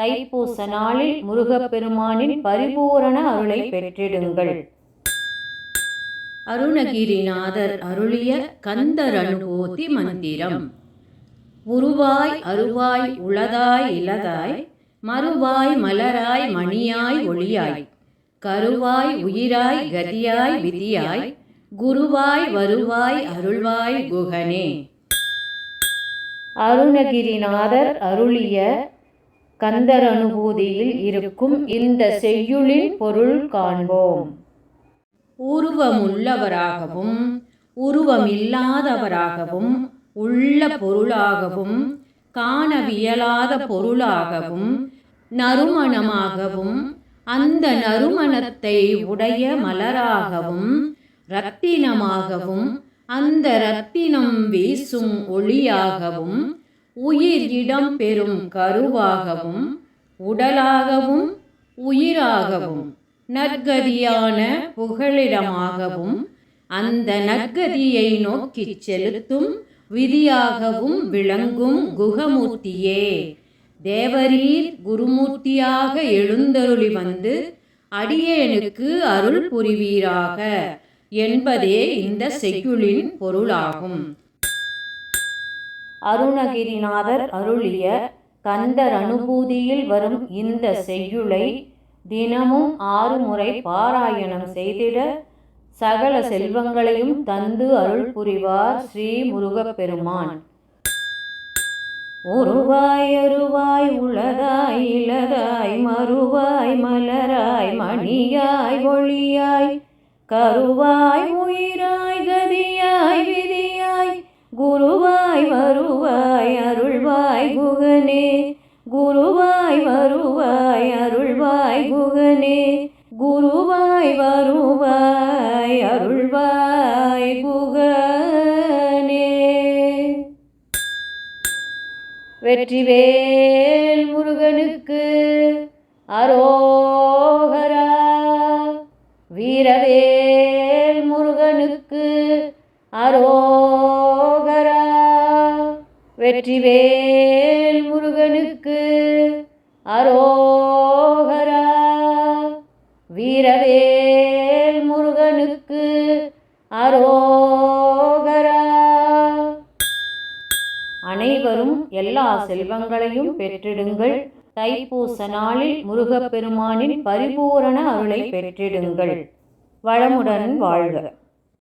தைப்பூச நாளில் முருகப்பெருமானின் பரிபூரண அருளை பெற்றிடுங்கள். அருணகிரிநாதர் அருளிய கந்தர் அனுபூதி மந்திரம். உருவாய் அருவாய் உளதாய் இலதாய் மறுவாய் மலராய் மணியாய் ஒளியாய் கருவாய் உயிராய் கதியாய் விதியாய் குருவாய் வருவாய் அருள்வாய் குகனே. அருணகிரிநாதர் அருளிய கந்தர் அனுபூதியில் இருக்கும் இந்த செய்யுளின் பொருள் காண்போம். உருவமுள்ளவராகவும் உருவமில்லாதவராகவும் உள்ள பொருளாகவும் காணவியலாத பொருளாகவும் நறுமணமாகவும் அந்த நறுமணத்தை உடைய மலராகவும் இரத்தினமாகவும் அந்த இரத்தினம் வீசும் ஒளியாகவும் உயிர் இடம் பெறும் கருவாகவும் உடலாகவும் உயிராகவும் நற்கதியான புகழிடமாகவும் அந்த நற்கதியை நோக்கி செலுத்தும் விதியாகவும் விளங்கும் குகமூர்த்தியே. தேவரீர் குருமூர்த்தியாக எழுந்தருளி வந்து அடியேனுக்கு அருள் புரிவீராக என்பதே இந்த செய்யுளின் பொருளாகும். அருணகிரிநாதர் அருளிய கந்தர் அனுபூதியில் வரும் இந்த செய்யுளை தினமும் ஆறு முறை பாராயணம் செய்திட சகல செல்வங்களையும் தந்து அருள் புரிவார் ஸ்ரீ முருகப்பெருமான். உருவாய் அருவாய் உளதாய் இலதாய் மறுவாய் மலராய் மணியாய் ஒளியாய் கருவாய் உயிராய் கதியாய் விதியாய் குருவாய் குருவாய் வருவாய் அருள்வாய் குகனே. குருவாய் வருவாய் அருள்வாய் குகனே. வெற்றிவேல் முருகனுக்கு அரோகரா. வீரவேல் முருகனுக்கு அரோகரா. வெற்றிவேல் முருகனுக்கு அரோகரா. வீரவேல் முருகனுக்கு அரோகரா. அனைவரும் எல்லா செல்வங்களையும் பெற்றிடுங்கள். தைப்பூச நாளில் முருகப்பெருமானின் பரிபூரண அருளை பெற்றிடுங்கள். வளமுடன் வாழ்க.